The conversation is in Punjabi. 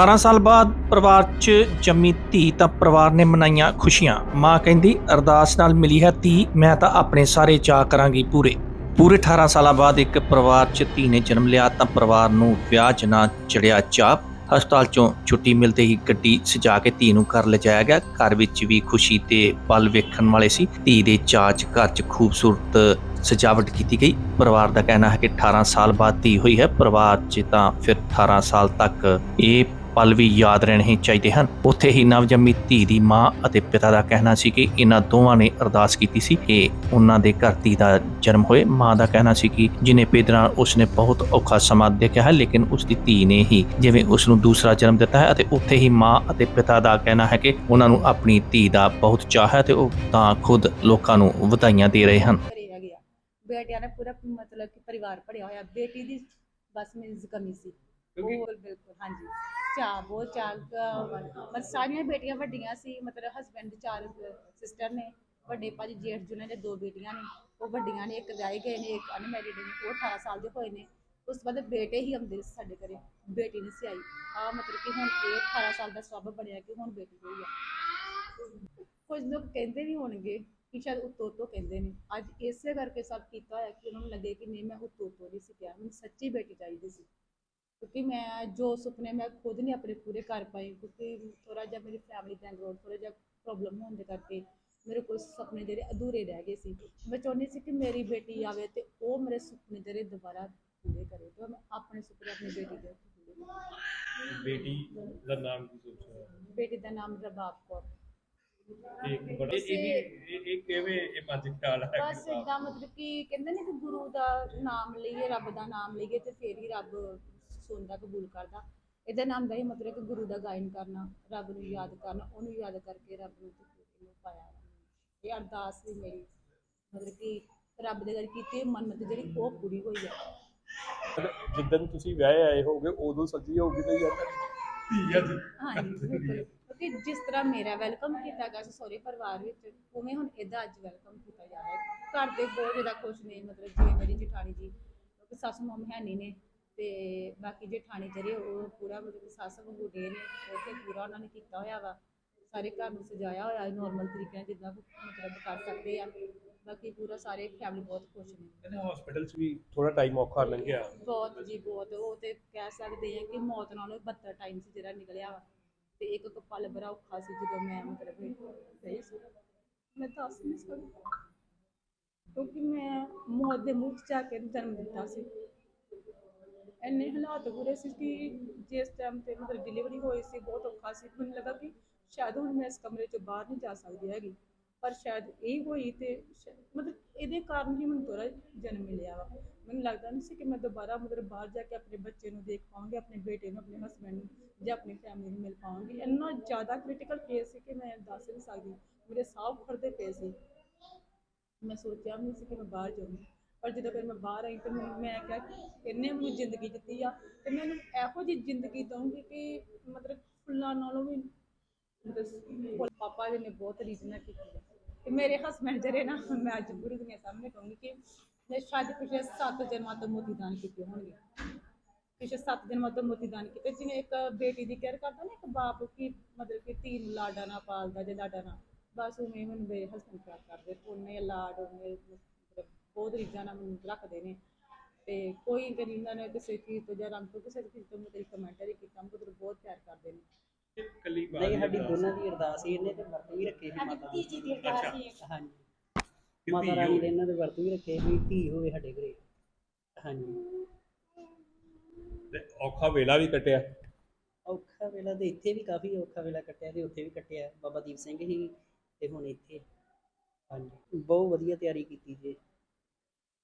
18 ਸਾਲ ਬਾਅਦ ਪਰਿਵਾਰ 'ਚ ਜੰਮੀ ਧੀ ਤਾਂ ਪਰਿਵਾਰ ਨੇ ਮਨਾਈਆਂ ਖੁਸ਼ੀਆਂ। ਮਾਂ ਕਹਿੰਦੀ, ਅਰਦਾਸ ਨਾਲ ਮਿਲੀ ਹੈ ਧੀ, ਮੈਂ ਤਾਂ ਆਪਣੇ ਸਾਰੇ ਚਾਅ ਕਰਾਂਗੀ ਪੂਰੇ। ਪੂਰੇ 18 ਸਾਲਾਂ ਬਾਅਦ ਇੱਕ ਪਰਿਵਾਰ 'ਚ ਧੀ ਨੇ ਜਨਮ ਲਿਆ ਤਾਂ ਪਰਿਵਾਰ ਨੂੰ ਵਿਆਹ 'ਚ ਨਾ ਚੜਿਆ ਚਾਪ ਹਸਪਤਾਲ 'ਚੋਂ ਛੁੱਟੀ ਮਿਲਦੇ ਹੀ ਗੱਡੀ ਸਜਾ ਕੇ ਧੀ ਨੂੰ ਘਰ ਲਿਜਾਇਆ ਗਿਆ। ਘਰ ਵਿੱਚ ਵੀ ਖੁਸ਼ੀ ਤੇ ਪਲ ਵੇਖਣ ਵਾਲੇ ਸੀ। ਧੀ ਦੇ ਚਾਅ 'ਚ ਘਰ 'ਚ ਖੂਬਸੂਰਤ ਸਜਾਵਟ ਕੀਤੀ ਗਈ। ਪਰਿਵਾਰ ਦਾ ਕਹਿਣਾ ਹੈ ਕਿ 18 ਸਾਲ ਬਾਅਦ ਧੀ ਹੋਈ ਹੈ। ਪਰਿਵਾਰ 'ਚ ਤਾਂ ਫਿਰ 18 ਸਾਲ ਤੱਕ ਇਹ ਪਲ ਵੀ ਯਾਦ ਰਹਿਣੇ ਚਾਹੀਦੇ ਹਨ। ਉੱਥੇ ਹੀ ਨਵਜੰਮੀ ਧੀ ਦੀ ਮਾਂ ਅਤੇ ਪਿਤਾ ਦਾ ਕਹਿਣਾ ਸੀ ਕਿ ਇਹਨਾਂ ਦੋਵਾਂ ਨੇ ਅਰਦਾਸ ਕੀਤੀ ਸੀ ਕਿ ਉਹਨਾਂ ਦੇ ਘਰ ਧੀ ਦਾ ਜਨਮ ਹੋਏ। ਮਾਂ ਦਾ ਕਹਿਣਾ ਸੀ ਕਿ ਜਿਨੇ ਪੇਦ ਉਸਨੇ ਬਹੁਤ ਔਖਾ ਸਮਾਂ ਦੇਖਿਆ ਹੈ, ਲੇਕਿਨ ਉਸ ਦੀ ਧੀ ਨੇ ਹੀ ਜਿਵੇਂ ਉਸ ਨੂੰ ਦੂਸਰਾ ਜਨਮ ਦਿੱਤਾ ਹੈ ਅਤੇ ਉੱਥੇ ਹੀ ਮਾਂ ਅਤੇ ਪਿਤਾ ਦਾ ਕਹਿਣਾ ਹੈ ਕਿ ਉਹਨਾਂ ਨੂੰ ਆਪਣੀ ਧੀ ਦਾ ਬਹੁਤ ਚਾਅ ਹੈ ਤੇ ਉਹ ਤਾਂ ਖੁਦ ਲੋਕਾਂ ਨੂੰ ਵਧਾਈਆਂ ਦੇ ਰਹੇ ਹਨ। ਬੇਟਿਆਂ ਨੇ ਪੂਰਾ ਮਤਲਬ ਕਿ ਪਰਿਵਾਰ ਪੜਿਆ ਹੋਇਆ। ਬੇਟੀ ਦੀ ਬਸ ਮੀਨਸ ਕਮੀ ਸੀ। ਬਿਲਕੁਲ ਬਿਲਕੁਲ, ਹਾਂਜੀ। ਚਾਹ, ਬਹੁਤ ਚਾਹ ਮਤਲਬ ਸਾਰੀਆਂ ਬੇਟੀਆਂ ਵੱਡੀਆਂ ਸੀ, ਮਤਲਬ ਹਸਬੰਡ ਚਾਰ ਸਿਸਟਰ ਨੇ, ਵੱਡੇ ਭਾਜੀ ਜੇਠ ਜੁਨੇ ਦੇ ਦੋ ਬੇਟੀਆਂ ਨੇ, ਉਹ ਵੱਡੀਆਂ ਨੇ, ਇੱਕ ਵਿਆਹੀ ਗਏ ਨੇ, ਇੱਕ ਅਨਮੈਰਿਡ ਨੇ, ਉਹ 18 ਸਾਲ ਦੇ ਹੋਏ ਨੇ। ਉਸ ਤੋਂ ਬਾਅਦ ਬੇਟੇ ਹੀ ਆਉਂਦੇ ਸਾਡੇ ਘਰੇ, ਬੇਟੀ ਨਹੀਂ ਸੀ ਆਈ। ਆ ਮਤਲਬ ਕਿ ਹੁਣ ਇਹ 18 ਸਾਲ ਦਾ ਸਬਬ ਬਣਿਆ ਕਿ ਹੁਣ ਬੇਟੀ ਹੋਈ ਆ। ਕੁਝ ਲੋਕ ਕਹਿੰਦੇ ਵੀ ਹੋਣਗੇ ਕਿ ਸ਼ਾਇਦ ਉੱਤੋਂ ਉੱਤੋਂ ਕਹਿੰਦੇ ਨੇ। ਅੱਜ ਇਸੇ ਕਰਕੇ ਸਭ ਕੀਤਾ ਹੋਇਆ ਕਿ ਉਹਨਾਂ ਨੂੰ ਲੱਗੇ ਕਿ ਨਹੀਂ, ਮੈਂ ਉੱਤੋਂ ਉੱਤੋਂ ਨਹੀਂ ਸੀ ਕਿਹਾ, ਮੈਨੂੰ ਸੱਚੀ ਬੇਟੀ ਚਾਹੀਦੀ ਸੀ। ਕਿਉਂਕਿ ਮੈਂ ਜੋ ਸੁਪਨੇ ਮੈਂ ਖੁਦ ਨਹੀਂ ਆਪਣੇ ਪੂਰੇ ਕਰ ਪਾਈ ਕਿਉਂਕਿ ਥੋੜਾ ਜਿਹਾ ਮੇਰੀ ਫੈਮਿਲੀ ਬੈਕਗ੍ਰਾਉਂਡ ਥੋੜਾ ਜਿਹਾ ਪ੍ਰੋਬਲਮ ਹੋਣ ਦੇ ਕਰਕੇ ਮੇਰੇ ਕੋਲ ਸੁਪਨੇ ਜਿਹੜੇ ਅਧੂਰੇ ਰਹਿ ਗਏ ਸੀ। ਮੈਂ ਚਾਹੁੰਦੀ ਸੀ ਕਿ ਮੇਰੀ ਬੇਟੀ ਆਵੇ ਤੇ ਉਹ ਮੇਰੇ ਸੁਪਨੇ ਜਿਹੜੇ ਦੁਬਾਰਾ ਪੂਰੇ ਕਰੇ ਤੇ ਮੈਂ ਆਪਣੇ ਸੁਪਨੇ ਆਪਣੀ ਬੇਟੀ ਦੇ। ਬੇਟੀ ਦਾ ਨਾਮ ਕੀ ਸੋਚਿਆ? ਬੇਟੀ ਦਾ ਨਾਮ ਰਬਾਬ ਕੌਰ। ਇੱਕ ਬੜਾ ਇਹ ਇਹ- ਕਿਵੇਂ ਇਹ ਚ ਖਿਆਲ ਹੈ ਬਸ ਇਦਾਂ ਮਤਲਬ ਕਿ ਕਹਿੰਦੇ ਨੇ ਕਿ ਗੁਰੂ ਦਾ ਨਾਮ ਲਈਏ ਰੱਬ ਦਾ ਨਾਮ ਲਈਏ ਤੇ ਫੇਰ ਹੀ ਰੱਬ ਸੁਣਦਾ ਕਬੂਲ ਕਰਦਾ। ਇਹਦਾ ਨਾਮ ਦਾ ਹੀ ਮਤਲਬ ਕਿ ਗੁਰੂ ਦਾ ਗਾਇਨ ਕਰਨਾ ਰੱਬ ਨੂੰ ਯਾਦ ਕਰਨਾ ਉਹਨੂੰ ਯਾਦ ਕਰਕੇ ਰੱਬ ਨੂੰ ਇਹਨੂੰ ਪਾਇਆ। ਇਹ ਅਰਦਾਸ ਵੀ ਮੇਰੀ ਮਤਲਬ ਕਿ ਰੱਬ ਦੇ ਘਰ ਕੀਤੀ ਮੰਨਤ ਜਿਹੜੀ ਉਹ ਪੂਰੀ ਹੋਈ ਹੈ। ਜਿੱਦਨ ਤੁਸੀਂ ਵਿਆਹੇ ਆਏ ਹੋਗੇ ਉਦੋਂ ਸੱਜੀ ਹੋਗੀ ਤੇ ਯਾਰ ਧੀ ਅੱਜ। ਹਾਂਜੀ ਬਿਲਕੁਲ। ਕਿਉਂਕਿ ਜਿਸ ਤਰ੍ਹਾਂ ਮੇਰਾ ਵੈਲਕਮ ਕੀਤਾ ਗਿਆ ਸੀ ਸਹੁਰੇ ਪਰਿਵਾਰ ਵਿੱਚ ਉਵੇਂ ਹੁਣ ਇਹਦਾ ਅੱਜ ਵੈਲਕਮ ਕੀਤਾ ਜਾ ਰਿਹਾ ਹੈ। ਘਰ ਦੇ ਬਹੁਤ ਜ਼ਿਆਦਾ ਖੁਸ਼ ਨੇ ਮਤਲਬ ਜਿਵੇਂ ਮੇਰੀ ਜਠਾਣੀ ਜੀ ਕਿਉਂਕਿ ਸੱਸ ਮਮ ਹੈ ਨਹੀਂ ਨੇ ਤੇ ਬਾਕੀ ਜਠਾਣੀ ਜਿਹੜੇ ਉਹ ਪੂਰਾ ਮਤਲਬ ਕਿ ਸੱਸ ਵਾਂਗੂ ਡੇ ਨੇ ਉੱਥੇ ਪੂਰਾ ਉਹਨਾਂ ਨੇ ਕੀਤਾ ਹੋਇਆ ਵਾ। ਸਾਰੇ ਘਰ ਨੂੰ ਸਜਾਇਆ ਹੋਇਆ ਨੋਰਮਲ ਤਰੀਕੇ ਨਾਲ ਜਿੱਦਾਂ ਮਤਲਬ ਕਰ ਸਕਦੇ ਆ। ਬਾਕੀ ਪੂਰਾ ਸਾਰੇ ਫੈਮਿਲੀ ਬਹੁਤ ਖੁਸ਼ ਨੇ। ਕਹਿੰਦੇ ਹਸਪੀਟਲ 'ਚ ਵੀ ਥੋੜਾ ਟਾਈਮ ਔਖਾ ਲੰਘਿਆ ਬਹੁਤ ਜੀ ਬਹੁਤ। ਉਹ ਤੇ ਕਹਿ ਸਕਦੇ ਆ ਕਿ ਮੌਤ ਨਾਲੋਂ 72 ਟਾਈਮ ਸੀ ਜਿਹੜਾ ਨਿਕਲਿਆ ਵਾ। ਤੇ ਇੱਕ ਇੱਕ ਪਲ ਬੜਾ ਔਖਾ ਸੀ ਜਦੋਂ ਮੈਂ ਮਤਲਬ ਗਈ ਸੀ। ਮੈਂ ਦੱਸ ਨਹੀਂ ਸਕਦੀ। ਕਿਉਂਕਿ ਮੈਂ ਮੌਤ ਦੇ ਮੂੰਹ 'ਚ ਜਾ ਕੇ ਜਨਮ ਦਿੱਤਾ ਸੀ। ਇੰਨੇ ਹਾਲਾਤ ਹੋ ਰਹੇ ਸੀ ਕਿ ਜਿਸ ਟਾਈਮ ਤੇ ਮਤਲਬ ਡਿਲੀਵਰੀ ਹੋਈ ਸੀ, ਬਹੁਤ ਔਖਾ ਸੀ। ਮੈਨੂੰ ਲੱਗਾ ਕਿ ਸ਼ਾਇਦ ਹੁਣ ਮੈਂ ਇਸ ਕਮਰੇ 'ਚੋਂ ਬਾਹਰ ਨਹੀਂ ਜਾ ਸਕਦੀ ਹੈਗੀ। ਪਰ ਸ਼ਾਇਦ ਇਹ ਹੋਈ ਤੇ ਸ਼ਾ- ਮਤਲਬ ਇਹਦੇ ਕਾਰਨ ਹੀ ਮੈਨੂੰ ਥੋੜਾ ਜਨਮ ਮਿਲਿਆ ਵਾ। ਮੈਨੂੰ ਲੱਗਦਾ ਨਹੀਂ ਸੀ ਕਿ ਮੈਂ ਦੁਬਾਰਾ ਮਤਲਬ ਬਾਹਰ ਜਾ ਕੇ ਆਪਣੇ ਬੱਚੇ ਨੂੰ ਦੇਖ ਪਾਵਾਂਗੀ, ਆਪਣੇ ਬੇਟੇ ਨੂੰ, ਆਪਣੇ ਹਸਬੰਡ ਨੂੰ ਜਾਂ ਆਪਣੀ ਫੈਮਿਲੀ ਨੂੰ ਮਿਲ ਪਾਵਾਂਗੀ। ਇੰਨਾ ਜ਼ਿਆਦਾ ਕ੍ਰਿਟੀਕਲ ਕੇਸ ਸੀ ਕਿ ਮੈਂ ਦੱਸ ਨਹੀਂ ਸਕਦੀ। ਮੇਰੇ ਸਾਹ ਖੜਦੇ ਪਏ ਸੀ। ਮੈਂ ਸੋਚਿਆ ਵੀ ਨਹੀਂ ਸੀ ਕਿ ਮੈਂ ਬਾਹਰ ਜਾਊਂਗੀ। ਪਰ ਜਦੋਂ ਫਿਰ ਮੈਂ ਬਾਹਰ ਆਈ ਤੇ ਮੈਂ ਕਿਹਾ ਕਿ ਇਹਨੇ ਮੈਨੂੰ ਜ਼ਿੰਦਗੀ ਦਿੱਤੀ ਆ ਤੇ ਮੈਨੂੰ ਇਹੋ ਜਿਹੀ ਜ਼ਿੰਦਗੀ ਦਊਂਗੀ ਕਿ ਮਤਲਬ ਫੁੱਲਾਂ ਨਾਲੋਂ ਵੀ ਮਤਲਬ ਪਾਪਾ ਜੀ ਨੇ ਬਹੁਤ ਰੀਝ ਕੀਤੀ ਹੈ ਤੇ ਮੇਰੇ ਹਸਬੰਡ ਜਿਹੜੇ ਨਾ, ਮੈਂ ਅੱਜ ਪੂਰੀ ਦੁਨੀਆ ਸਾਹਮਣੇ ਕਹੂੰਗੀ ਕਿ ਮੈਂ ਸ਼ਾਇਦ ਪਿਛਲੇ ਸੱਤ ਜਨਮਾਂ ਤੋਂ ਮੋਤੀ ਦਾਨ ਕੀਤੇ ਹੋਣਗੇ। ਪਿਛਲੇ ਸੱਤ ਜਨਮਾਂ ਤੋਂ ਮੋਤੀ ਦਾਨ ਕੀਤੇ, ਜਿਵੇਂ ਇੱਕ ਬੇਟੀ ਦੀ ਕੇਅਰ ਕਰਦਾ ਨਾ ਇੱਕ ਬਾਪ ਕੀ ਮਤਲਬ ਕਿ ਧੀ ਨੂੰ ਲਾਡਾ ਨਾ ਪਾਲਦਾ ਜੇ ਲਾਡਾ ਨਾ, ਬਸ ਉਵੇਂ ਹੁਣ ਮੇਰੇ ਹਸਬੰਡ ਪਿਆਰ ਕਰਦੇ, ਉਹਨੇ ਲਾਡ, ਉਹਨੇ ਬਹੁਤ ਰੀਝਾਂ ਨਾਲ ਮੈਨੂੰ ਰੱਖਦੇ ਨੇ। ਤੇ ਕੋਈ ਇਹਨਾਂ ਨੇ ਕਿਸੇ ਚੀਜ਼ ਤੋਂ ਜਾਂ ਰੰਗ ਤੋਂ ਕਿਸੇ ਚੀਜ਼ ਤੋਂ ਮਤਲਬ ਕਮੈਂਟਰੀ ਕੀਤਾ ਮਤਲਬ ਬਹੁਤ ਪਿਆਰ ਕਰਦੇ ਨੇ। ਕੱਲੀ ਬਾਤ ਨਹੀਂ ਸਾਡੀ ਦੋਨਾਂ ਦੀ ਅਰਦਾਸ ਸੀ ਇਹਨੇ ਤੇ ਵਰਤ ਵੀ ਰੱਖੇ ਸੀ ਮਾਤਾ ਤੀਜੀ ਦੀ ਅਰਦਾਸ ਸੀ ਹਾਂਜੀ। ਮਾਤਾ ਰਾਣੀ ਦੇ ਇਹਨਾਂ ਦੇ ਵਰਤ ਵੀ ਰੱਖੇ ਵੀ ਧੀ ਹੋਵੇ ਸਾਡੇ ਘਰੇ। ਹਾਂਜੀ। ਤੇ ਔਖਾ ਵੇਲਾ ਵੀ ਕੱਟਿਆ। ਔਖਾ ਵੇਲਾ ਤੇ ਇੱਥੇ ਵੀ ਕਾਫੀ ਔਖਾ ਵੇਲਾ ਕੱਟਿਆ ਤੇ ਉੱਥੇ ਵੀ ਕੱਟਿਆ। ਬਾਬਾ ਦੀਪ ਸਿੰਘ ਹੀ ਤੇ ਹੁਣ ਇੱਥੇ। ਹਾਂਜੀ। ਬਹੁਤ ਵਧੀਆ ਤਿਆਰੀ ਕੀਤੀ ਜੀ।